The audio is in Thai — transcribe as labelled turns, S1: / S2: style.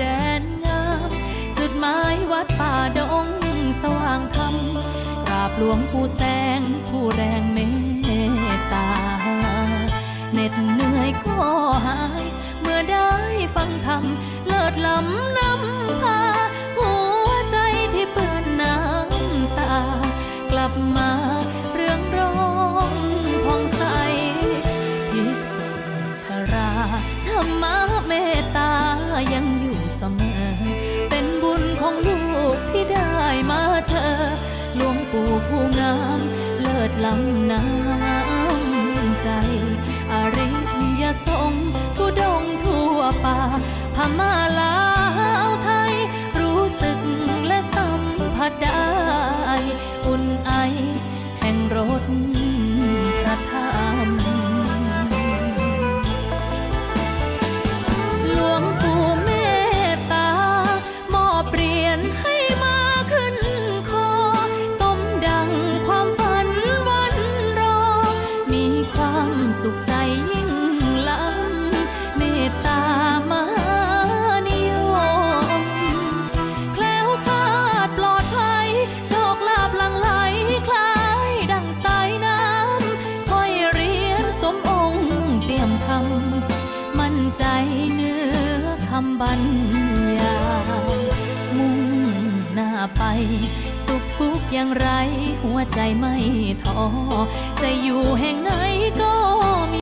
S1: แดนงาม จุดหมายวัดป่าดงสว่างธรรมกราบหลวงผู้แสงผู้แรงเมตตาเหน็ดเหนื่อยก็หาย เมื่อได้ฟังธรรมเลิศล้ำน้ำพาหัวใจที่เปื้อนน้ำตา กลับมาเรื่องร้องพองใสภิกษุชราธรรมะเมตตายังอยู่ งปู่ผู้งาม เลิศล้ำน้ำใจ อริยสงฆ์ผู้ดงทั่วป่าพม่าลา ใจเนื้อคำบรรยายมุ่งหน้าไป สุขทุกข์อย่างไร หัวใจไม่ท้อจะอยู่แห่งไหนก็